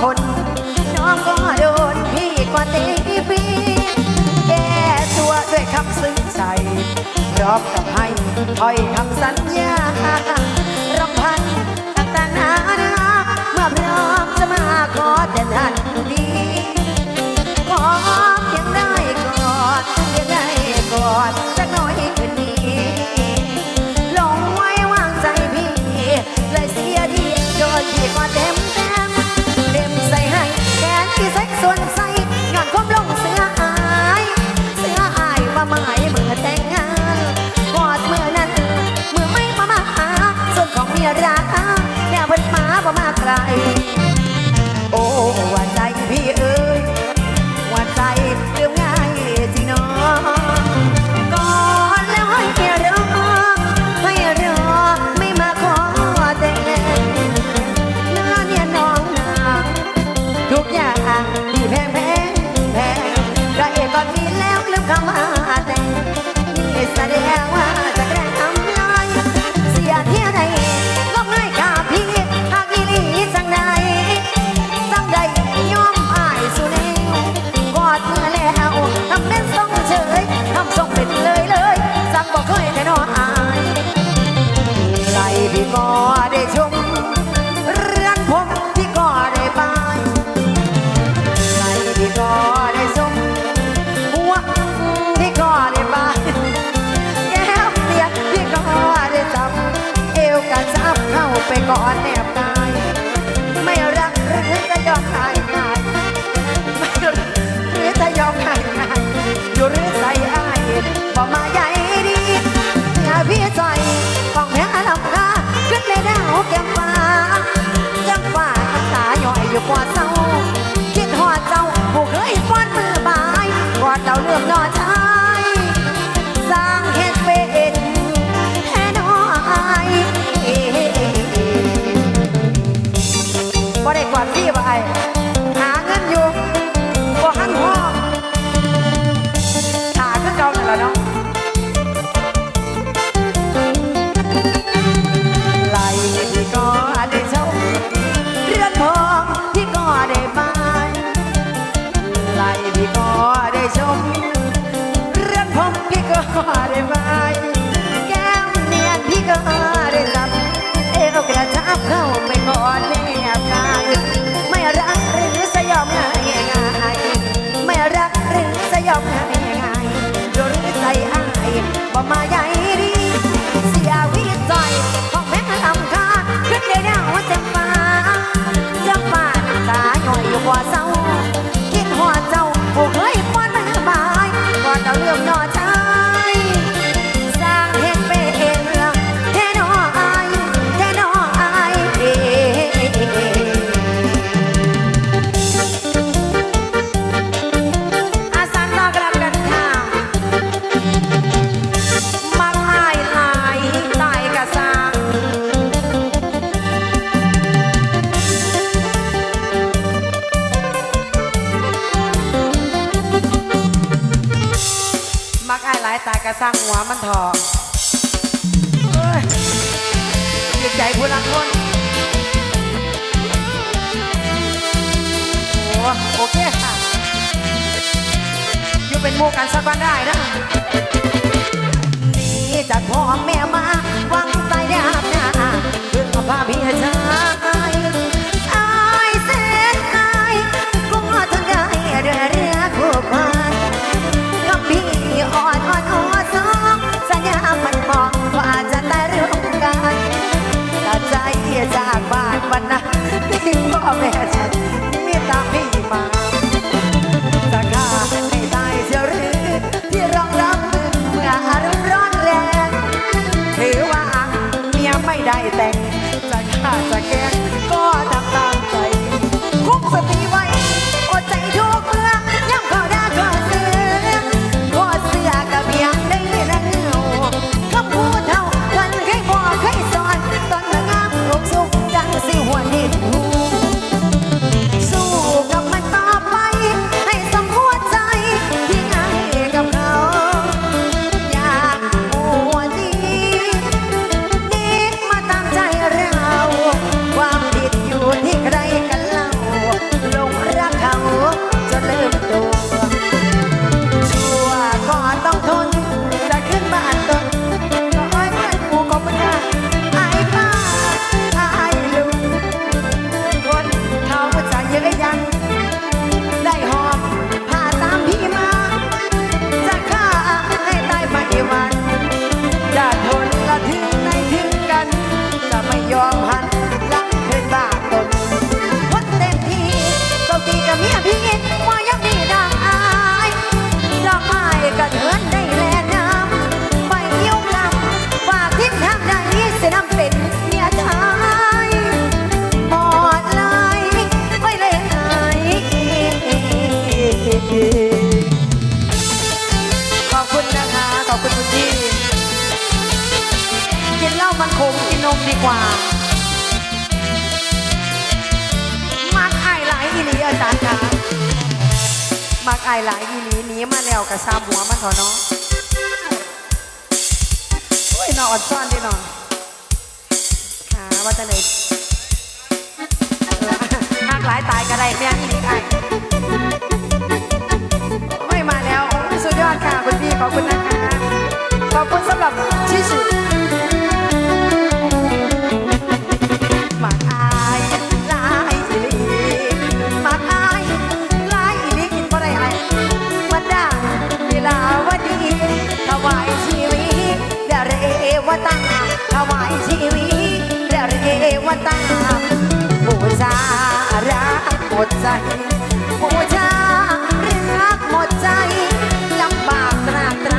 คน น้องก็โดนพี่กว่าตีปีแก้ตัวด้วยคำซึ้งใจรอบกับให้ถอยคำสัญญา ที่ก็ได้ชมรือกผมที่ก็ได้บายใจที่ก็ได้สมหัวที่ก็ได้บาแก้วเตียที่ก็ได้จำเอวกันจับเข้าไปก่อนเนี่ย ขอได้ไหม ตายกระสร้างหัวมันถอกเฮ้ยจิตใจผู้รังคนโอ้โอเคค่ะยู่เป็นมู่กันสักวันได้นะ of hesitation. ดีกว่า มักอายหลายอีหลีอาจารย์คะมักอายหลายอีหลีหนีมาแล้วกับซาหัวมันเถอะเนาะโอ้ยนอนอดซ่อนดินอนหาว่าจะไหนหากหลายตายก็ได้แม่อีหลีไอ้ไม่มาแล้วสุดยอดค่ะคุณพี่ขอบคุณ วตารถวายชีวิตเรียกเทวตาบูชารักหมดใจบูชารักหมดใจลำบากตราก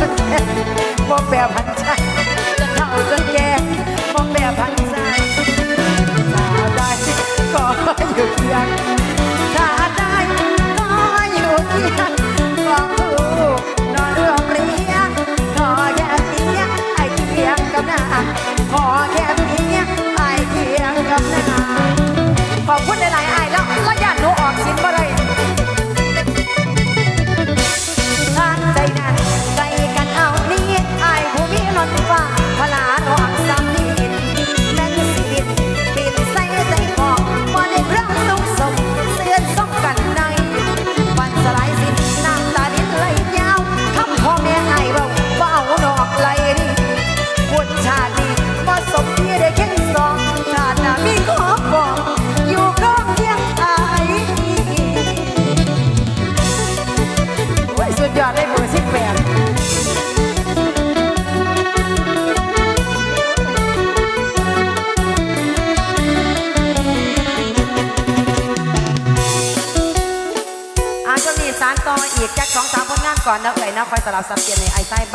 จนแก่บ่แปรผันใจจนเฒ่าจนแก่ ยอดได้เบอร์สิบแปดอาจจะมีสารต่ออีกแจ็คสองสามผลงานก่อนนะเอ่ยนะคอยสลับสับเปลี่ยนในไอไส้บ